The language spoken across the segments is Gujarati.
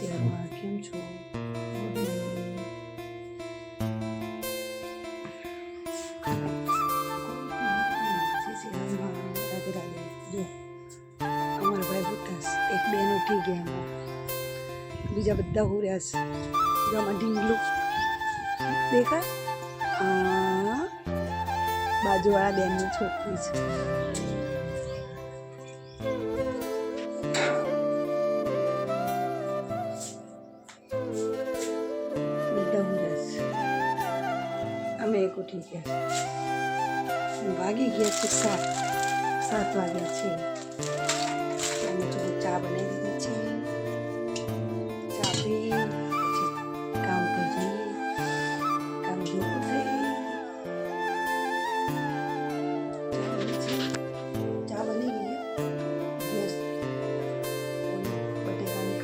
શેરમાં કેમ છો અમારા ભાઈ બુટ્ટાસ એક બેન ઉઠી ગયા એમાં બીજા બધા ઉર્યા છે જેમાં ઢીંગલું દેખાય બાજુવાળા બેનની છોકરી છે. ઉઠી ગયા. ભાગી ગયા છે સાત. સાત વાગ્યા છે. અમે થોડું ચા બનાવી દીધી છે. ચા પી, પછી કામ પર જઈએ. કામ ભેગું થઈ ચા બની ગઈ. ગેસ બટેકાની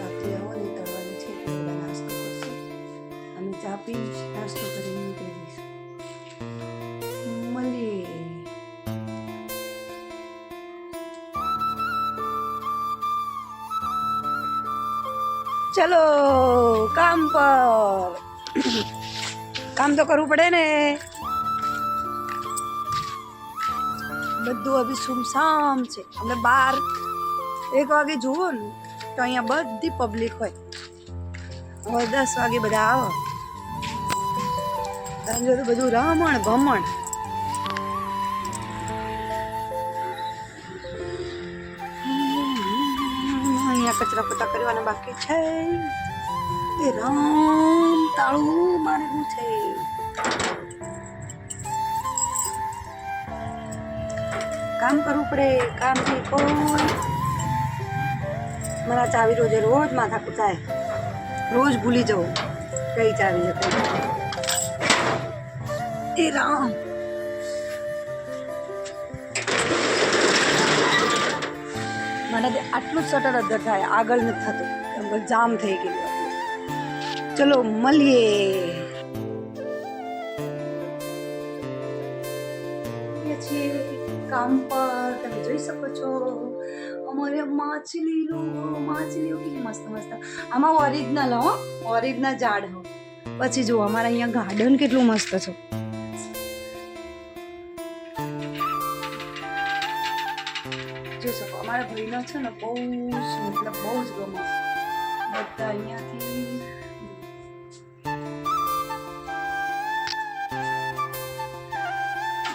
ચા પી, નાસ્તો કરીને નીકળી જઈશું. ચલો, કામ પર. કામ તો કરવું પડે ને. બધું હવે સુમસામ છે. એટલે બાર એક વાગે જુઓ ને, તો અહીંયા બધી પબ્લિક હોય. હવે દસ વાગે બધા આવો. સાંજે તો બધું રમણ ભમણ કચરા પોતા કરવાના બાકી છે એ રામ તાળું મારેલું છે? કામ કરવું પડે કામથી કોઈ. મારા ચાવી રોજે રોજ માથા કૂટાય. રોજ ભૂલી જવું. કઈ ચાવી હતી એ રામ. મને આટલું જ શટર અદ્દર થાય, આગળ નથી થતું. જામ થઈ ગયું. ચલો, મળીએ. કામ પર. તમે જોઈ શકો છો. અમારે માછલીનો માછલીઓ કેટલી મસ્ત મસ્ત. આમાં ઓરિજિનલ હો. ઓરિજિનલ ઝાડ, હો. પછી જો અમારા અહીંયા ગાર્ડન કેટલું મસ્ત છે. ભાઈનો છે ને બહુ મતલબ બહુ જ ગમે છે બધા અહીંયાથી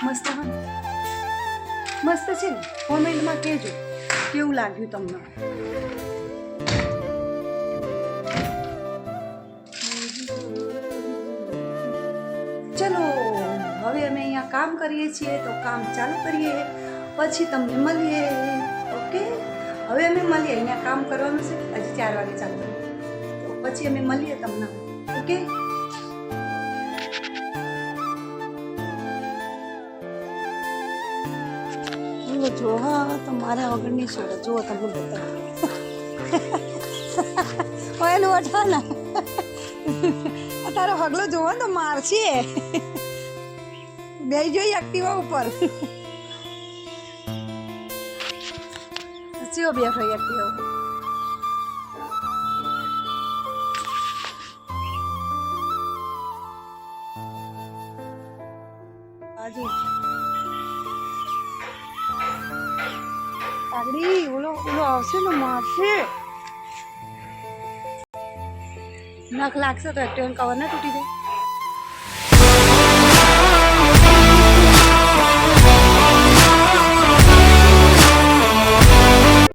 મસ્ત મસ્ત છે ને કોમેન્ટમાં કહેજો કેવું લાગ્યું તમને ચલો હવે અમે અહીંયા કામ કરીએ છીએ તો કામ ચાલુ કરીએ પછી તમને મળીએ ઓકે? હવે અમે મળીએ, અહીંયા કામ કરવાનું છે. હજી ચાર વાગે ચાલુ પછી અમે મળીએ તમને. ઓકે? જો હા તો મારા વગરની છોડો જુઓ તમે બધા ઓયલું વઠો ને. તારો હગલો જોવો તો મારશે બે જોઈ એક્ટિવા ઉપર. એક્ટિવા ઉપર હાજી આગળી ઓલો ઓલો આવશે ને મારશે નખ લાગશે તો એક્ટિવાનું કવર ના તૂટી જાય